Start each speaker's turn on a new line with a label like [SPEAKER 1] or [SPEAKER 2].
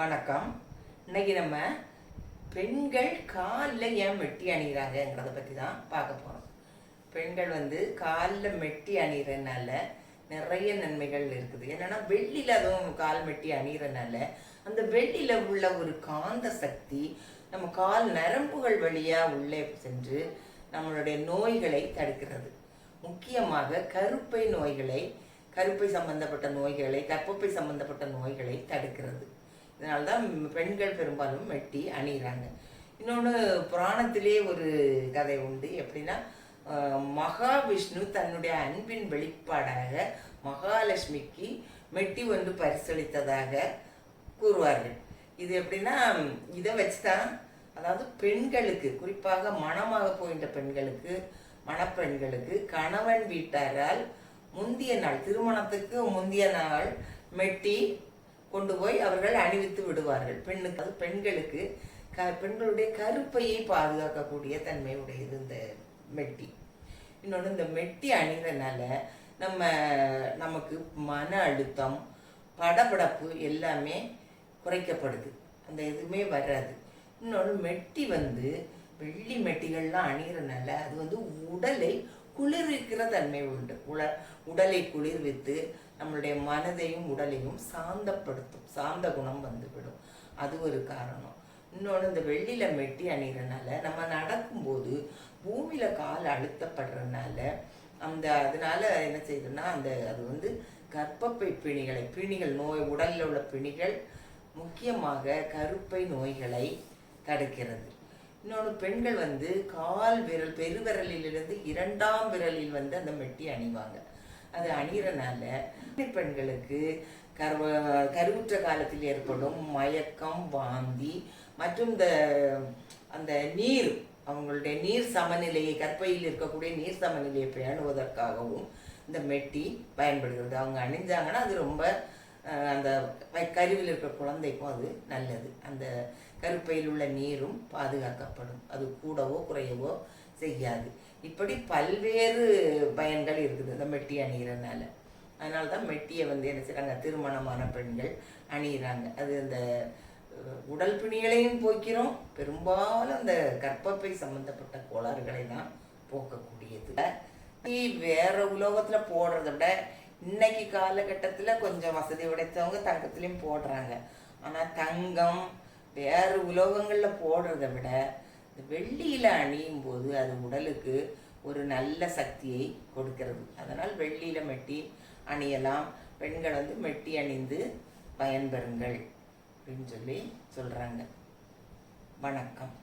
[SPEAKER 1] வணக்கம். இன்னைக்கு நம்ம பெண்கள் காலில் ஏன் மெட்டி அணிகிறாங்கிறத பற்றி தான் பார்க்க போகிறோம் பெண்கள் வந்து காலில் மெட்டி அணிகிறதுனால நிறைய நன்மைகள் இருக்குது. என்னென்னா வெள்ளியில் அதுவும் கால் மெட்டி அணிகிறனால அந்த வெள்ளியில் உள்ள ஒரு காந்த சக்தி நம்ம கால் நரம்புகள் வழியாக உள்ளே சென்று நம்மளுடைய நோய்களை தடுக்கிறது. முக்கியமாக கருப்பை நோய்களை கருப்பை சம்பந்தப்பட்ட நோய்களை கற்பப்பை சம்பந்தப்பட்ட நோய்களை தடுக்கிறது. இதனால தான் பெண்கள் பெரும்பாலும் மெட்டி அணிகிறாங்க இன்னொன்று புராணத்திலே ஒரு கதை உண்டு. எப்படின்னா மகாவிஷ்ணு தன்னுடைய அன்பின் வெளிப்பாடாக மகாலட்சுமிக்கு மெட்டி ஒன்று பரிசளித்ததாக கூறுவார்கள். இது எப்படின்னா இதை வச்சு தான் அதாவது பெண்களுக்கு குறிப்பாக மணமாக போகின்ற பெண்களுக்கு மணப்பெண்களுக்கு கணவன் வீட்டாரால் முந்திய நாள் திருமணத்துக்கு முந்திய நாள் மெட்டி கொண்டு போய் அவர்கள் அணிவித்து விடுவார்கள். பெண்ணுக்கு அது பெண்களுக்கு க பெண்களுடைய கருப்பையை பாதுகாக்கக்கூடிய தன்மை உடையது இந்த மெட்டி. இன்னொன்று இந்த மெட்டி அணிகிறனால நம்ம நமக்கு மன அழுத்தம் படபடப்பு எல்லாமே குறைக்கப்படுது. அந்த எதுவுமே வராது. இன்னொன்று மெட்டி வந்து வெள்ளி மெட்டிகள்லாம் அணிகிறனால அது வந்து உடலை குளிர்விக்கிற தன்மை உண்டு. உல உடலை குளிர்வித்து நம்மளுடைய மனதையும் உடலையும் சாந்தப்படுத்தும். சாந்த குணம் வந்துவிடும். அது ஒரு காரணம். இன்னொன்று இந்த வெள்ளியில் மெட்டி அணிகிறனால நம்ம நடக்கும்போது பூமியில் கால் அழுத்தப்படுறதுனால அந்த அதனால என்ன செய்யுதுன்னா அந்த அது வந்து கர்ப்பப்பை பிணிகளை பிணிகள் நோய் உடலில் உள்ள பிணிகள் முக்கியமாக கருப்பை நோய்களை தடுக்கிறது. இன்னொன்று பெண்கள் வந்து கால் விரல் பெருவிரலிலிருந்து இரண்டாம் விரலில் வந்து அந்த மெட்டி அணிவாங்க. அது அணிகிறனால பெண்களுக்கு கர்வ கருவுற்ற காலத்தில் ஏற்படும் மயக்கம் வாந்தி மற்றும் இந்த அந்த நீர் அவங்களுடைய நீர் சமநிலையை கற்பையில் இருக்கக்கூடிய நீர் சமநிலையை பேணுவதற்காகவும் இந்த மெட்டி பயன்படுகிறது. அவங்க அணிஞ்சாங்கன்னா அது ரொம்ப அந்த கருவில் இருக்கிற குழந்தைக்கும் அது நல்லது. அந்த கருப்பையில் உள்ள நீரும் பாதுகாக்கப்படும். அது கூடவோ குறையவோ செய்யாது. இப்படி பல்வேறு பயன்கள் இருக்குது இந்த மெட்டி அணிகிறனால அதனால தான் மெட்டியை வந்து என்ன செய்கிறாங்க திருமணமான பெண்கள் அணிகிறாங்க அது அந்த உடல் பிணிகளையும் போக்கிறோம் பெரும்பாலும் அந்த கற்பப்பை சம்மந்தப்பட்ட கோளாறுகளை தான் போக்கக்கூடியது. வேற உலோகத்தில் போடுறத விட இன்னைக்கு காலகட்டத்தில் கொஞ்சம் வசதி உடைத்தவங்க தங்கத்துலேயும் போடுறாங்க. ஆனால் தங்கம் வேறு உலோகங்களில் போடுறத விட இந்த அணியும் போது அது உடலுக்கு ஒரு நல்ல சக்தியை கொடுக்கிறது. அதனால் வெள்ளியில் மெட்டி அணியலாம். பெண்கள் வந்து மெட்டி அணிந்து பயன்பெறுங்கள் அப்படின்னு சொல்லி சொல்கிறாங்க வணக்கம்.